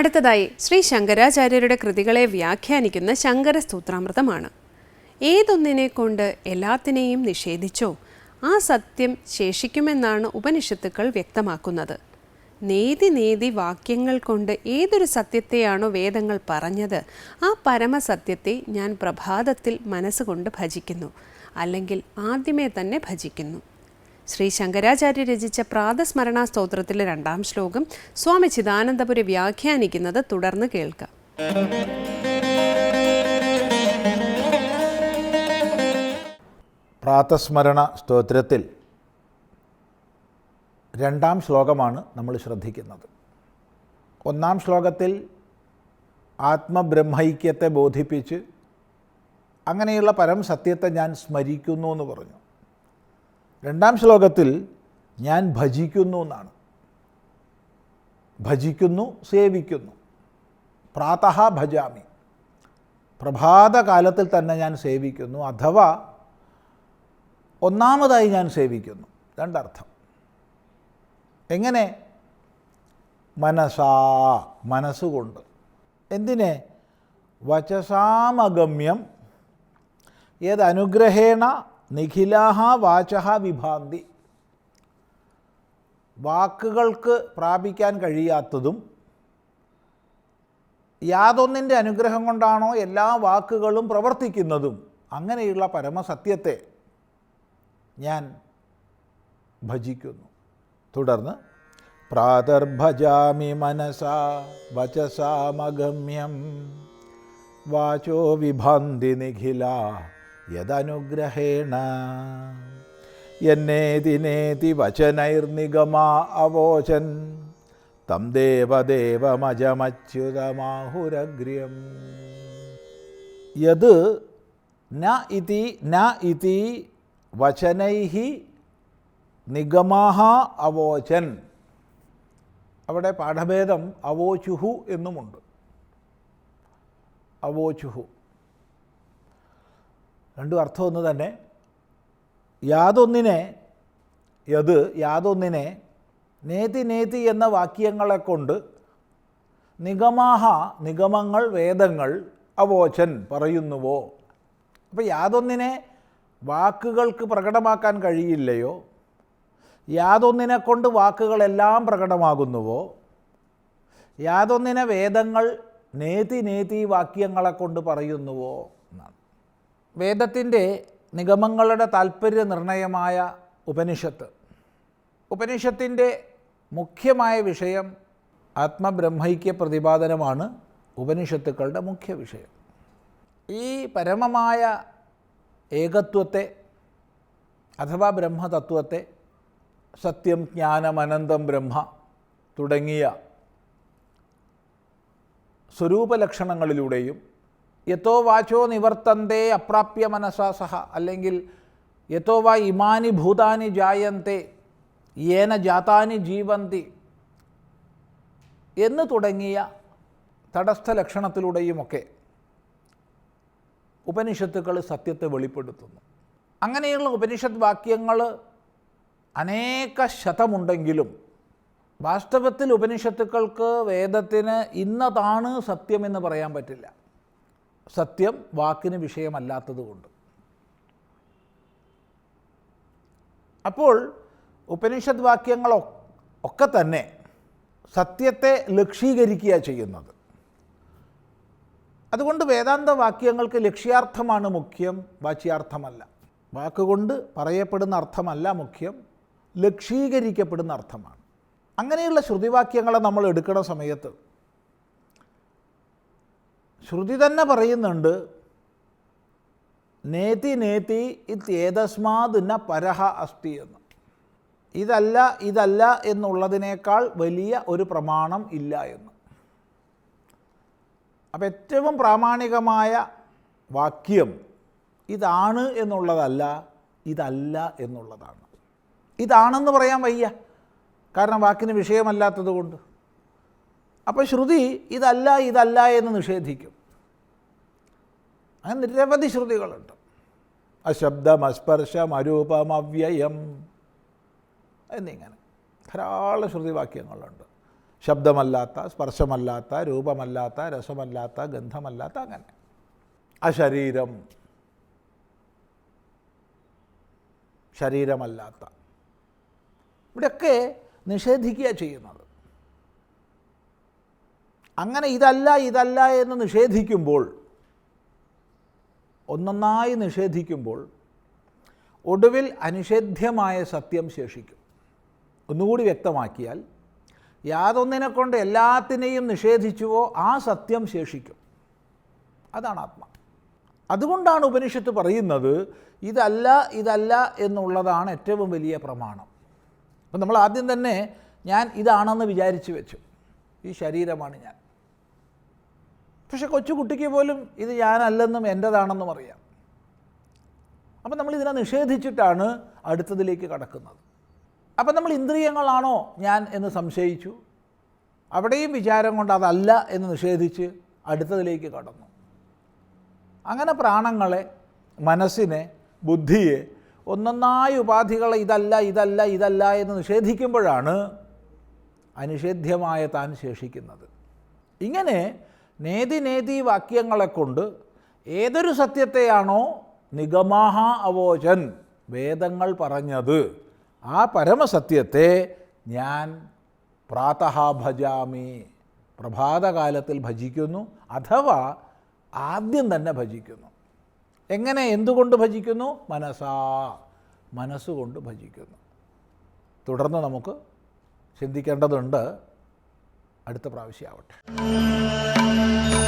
അടുത്തതായി ശ്രീ ശങ്കരാചാര്യരുടെ കൃതികളെ വ്യാഖ്യാനിക്കുന്ന ശങ്കരസ്തൂത്രാമൃതമാണ്. ഏതൊന്നിനെ കൊണ്ട് എല്ലാത്തിനെയും നിഷേധിച്ചോ ആ സത്യം ശേഷിക്കുമെന്നാണ് ഉപനിഷത്തുക്കൾ വ്യക്തമാക്കുന്നത്. നേതി നേതി വാക്യങ്ങൾ കൊണ്ട് ഏതൊരു സത്യത്തെയാണോ വേദങ്ങൾ പറഞ്ഞത് ആ പരമസത്യത്തെ ഞാൻ പ്രഭാതത്തിൽ മനസ്സുകൊണ്ട് ഭജിക്കുന്നു അല്ലെങ്കിൽ ആദ്യമേ തന്നെ ഭജിക്കുന്നു. ശ്രീ ശങ്കരാചാര്യ രചിച്ച പ്രാതസ്മരണാ സ്തോത്രത്തിലെ രണ്ടാം ശ്ലോകം സ്വാമി ചിദാനന്ദപുരി വ്യാഖ്യാനിക്കുന്നത് തുടർന്ന് കേൾക്കാം. പ്രാതസ്മരണ സ്തോത്രത്തിൽ രണ്ടാം ശ്ലോകമാണ് നമ്മൾ ശ്രദ്ധിക്കുന്നത്. ഒന്നാം ശ്ലോകത്തിൽ ആത്മബ്രഹ്മൈക്യത്തെ ബോധിപ്പിച്ച് അങ്ങനെയുള്ള പരം സത്യത്തെ ഞാൻ സ്മരിക്കുന്നു എന്ന് പറഞ്ഞു. രണ്ടാം ശ്ലോകത്തിൽ ഞാൻ ഭജിക്കുന്നു എന്നാണ്. ഭജിക്കുന്നു സേവിക്കുന്നു. പ്രാതഹ ഭജാമി. പ്രഭാതകാലത്തിൽ തന്നെ ഞാൻ സേവിക്കുന്നു അഥവാ ഒന്നാമതായി ഞാൻ സേവിക്കുന്നു. രണ്ടർത്ഥം. എങ്ങനെ? മനസാ മനസ്സുകൊണ്ട്. എന്തിനെ? വചസാമഗമ്യം. യദനുഗ്രഹേണ നിഖിലാഹ വാചഹ വിഭാന്തി. വാക്കുകൾക്ക് പ്രാപിക്കാൻ കഴിയാത്തതും യാതൊന്നിന്റെ അനുഗ്രഹം കൊണ്ടാണോ എല്ലാ വാക്കുകളും പ്രവർത്തിക്കുന്നതും അങ്ങനെയുള്ള പരമസത്യത്തെ ഞാൻ ഭജിക്കുന്നു. തുടർന്ന് പ്രാതർഭജാമി മനസാ വചസാമഗമ്യം. വാചോ വിഭാന്തി നിഖില. യദനുഗ്രഹേണ. എന്നേതിനേതി വചനൈർനിഗമാ അവോചൻ. തം ദേവദേവമജമച്യുതമാഹുരഗ്ര്യം. യത് ന ഇതി ന ഇതി വചനൈ നിഗമാഹ അവോചൻ. അവിടെ പാഠഭേദം അവോചുഹു എന്നുമുണ്ട്. അവോചുഹു. രണ്ടും അർത്ഥം ഒന്ന് തന്നെ. യാതൊന്നിനെ യത് യാതൊന്നിനെ നേതി നേതി എന്ന വാക്യങ്ങളെ കൊണ്ട് നിഗമാഹ നിഗമങ്ങൾ വേദങ്ങൾ അവോചൻ പറയുന്നുവോ? അപ്പോൾ യാതൊന്നിനെ വാക്കുകൾക്ക് പ്രകടമാക്കാൻ കഴിയില്ലയോ? യാതൊന്നിനെ കൊണ്ട് വാക്കുകളെല്ലാം പ്രകടമാകുന്നുവോ? യാതൊന്നിനെ വേദങ്ങൾ നേതി നേതി വാക്യങ്ങളെ കൊണ്ട് പറയുന്നുവോ? എന്നാണ്. വേദത്തിന്റെ നിഗമങ്ങളുടെ താല്പര്യ നിർണയമായ ഉപനിഷത്ത്. ഉപനിഷത്തിന്റെ മുഖ്യമായ വിഷയം ആത്മബ്രഹ്മൈക്യ പ്രതിപാദനമാണ് ഉപനിഷത്തുക്കളുടെ മുഖ്യ വിഷയം. ഈ പരമമായ ഏകത്വത്തെ അഥവാ ബ്രഹ്മതത്വത്തെ സത്യം ജ്ഞാനം അനന്തം ബ്രഹ്മ തുടങ്ങിയ സ്വരൂപലക്ഷണങ്ങളിലൂടെയും യഥോ വാചോ നിവർത്തന്തേ അപ്രാപ്യ മനസാ സഹ. അല്ലെങ്കിൽ യഥോ വാ ഇമാനി ഭൂതാനി ജായന്തെ യേന ജാതാനി ജീവന്തി എന്ന് തുടങ്ങിയ തടസ്ഥ ലക്ഷണത്തിലൂടെയുമൊക്കെ ഉപനിഷത്തുക്കൾ സത്യത്തെ വെളിപ്പെടുത്തുന്നു. അങ്ങനെയുള്ള ഉപനിഷത്ത് വാക്യങ്ങൾ അനേക ശതമുണ്ടെങ്കിലും വാസ്തവത്തിൽ ഉപനിഷത്തുക്കൾക്ക് വേദത്തിന് ഇന്നതാണ് സത്യമെന്ന് പറയാൻ പറ്റില്ല. സത്യം വാക്കിന് വിഷയമല്ലാത്തതുകൊണ്ട് അപ്പോൾ ഉപനിഷത് വാക്യങ്ങൾ ഒക്കെ തന്നെ സത്യത്തെ ലക്ഷീകരിക്കുക ചെയ്യുന്നത്. അതുകൊണ്ട് വേദാന്ത വാക്യങ്ങൾക്ക് ലക്ഷ്യാർത്ഥമാണ് മുഖ്യം വാച്യാർത്ഥമല്ല. വാക്കുകൊണ്ട് പറയപ്പെടുന്ന അർത്ഥമല്ല മുഖ്യം ലക്ഷീകരിക്കപ്പെടുന്ന അർത്ഥമാണ്. അങ്ങനെയുള്ള ശ്രുതിവാക്യങ്ങളെ നമ്മൾ എടുക്കുന്ന സമയത്ത് ശ്രുതി തന്നെ പറയുന്നുണ്ട് നേതി നേതി ഇത്യേതസ്മാതിന്ന പരഹ അസ്തി എന്ന്. ഇതല്ല ഇതല്ല എന്നുള്ളതിനേക്കാൾ വലിയ ഒരു പ്രമാണം ഇല്ല എന്ന്. അപ്പം ഏറ്റവും പ്രാമാണികമായ വാക്യം ഇതാണ് എന്നുള്ളതല്ല ഇതല്ല എന്നുള്ളതാണ്. ഇതാണെന്ന് പറയാൻ വയ്യ. കാരണം വാക്കിന് വിഷയമല്ലാത്തത് കൊണ്ട് അപ്പോൾ ശ്രുതി ഇതല്ല ഇതല്ല എന്ന് നിഷേധിക്കും. അങ്ങനെ നിരവധി ശ്രുതികളുണ്ട്. അശബ്ദം അസ്പർശം അരൂപം അവ്യയം എന്നിങ്ങനെ ധാരാളം ശ്രുതിവാക്യങ്ങളുണ്ട്. ശബ്ദമല്ലാത്ത സ്പർശമല്ലാത്ത രൂപമല്ലാത്ത രസമല്ലാത്ത ഗന്ധമല്ലാത്ത അങ്ങനെ. അശരീരം ശരീരമല്ലാത്ത. ഇവിടെയൊക്കെ നിഷേധിക്കുക ചെയ്യുന്നത്. അങ്ങനെ ഇതല്ല ഇതല്ല എന്ന് നിഷേധിക്കുമ്പോൾ ഒന്നൊന്നായി നിഷേധിക്കുമ്പോൾ ഒടുവിൽ അനിഷേധ്യമായ സത്യം ശേഷിക്കും. ഒന്നുകൂടി വ്യക്തമാക്കിയാൽ യാതൊന്നിനെ കൊണ്ട് എല്ലാത്തിനെയും നിഷേധിച്ചുവോ ആ സത്യം ശേഷിക്കും. അതാണ് ആത്മ. അതുകൊണ്ടാണ് ഉപനിഷത്ത് പറയുന്നത് ഇതല്ല ഇതല്ല എന്നുള്ളതാണ് ഏറ്റവും വലിയ പ്രമാണം. അപ്പം നമ്മൾ ആദ്യം തന്നെ ഞാൻ ഇതാണെന്ന് വിചാരിച്ചു വെച്ചു. ഈ ശരീരമാണ് ഞാൻ. പക്ഷെ കൊച്ചു കുട്ടിക്ക് പോലും ഇത് ഞാനല്ലെന്നും എന്റെതാണെന്നും അറിയാം. അപ്പം നമ്മൾ ഇതിനെ നിഷേധിച്ചിട്ടാണ് അടുത്തതിലേക്ക് കടക്കുന്നത്. അപ്പം നമ്മൾ ഇന്ദ്രിയങ്ങളാണോ ഞാൻ എന്ന് സംശയിച്ചു. അവിടെയും വിചാരം കൊണ്ട് അതല്ല എന്ന് നിഷേധിച്ച് അടുത്തതിലേക്ക് കടന്നു. അങ്ങനെ പ്രാണങ്ങളെ മനസ്സിനെ ബുദ്ധിയെ ഒന്നൊന്നായി ഉപാധികളെ ഇതല്ല ഇതല്ല ഇതല്ല എന്ന് നിഷേധിക്കുമ്പോഴാണ് അനിഷേധ്യമായ താൻ ശേഷിക്കുന്നത്. ഇങ്ങനെ നേതി നേതി വാക്യങ്ങളെ കൊണ്ട് ഏതൊരു സത്യത്തെയാണോ നിഗമാഹ അവോചൻ വേദങ്ങൾ പറഞ്ഞത് ആ പരമസത്യത്തെ ഞാൻ പ്രാതഃ ഭജാമി പ്രഭാതകാലത്തിൽ ഭജിക്കുന്നു അഥവാ ആദ്യം തന്നെ ഭജിക്കുന്നു. എങ്ങനെ എന്തുകൊണ്ട് ഭജിക്കുന്നു? മനസ്സാ മനസ്സുകൊണ്ട് ഭജിക്കുന്നു. തുടർന്ന് നമുക്ക് ചിന്തിക്കേണ്ടതുണ്ട്. അടുത്ത പ്രാവശ്യമാവട്ടെ Amen.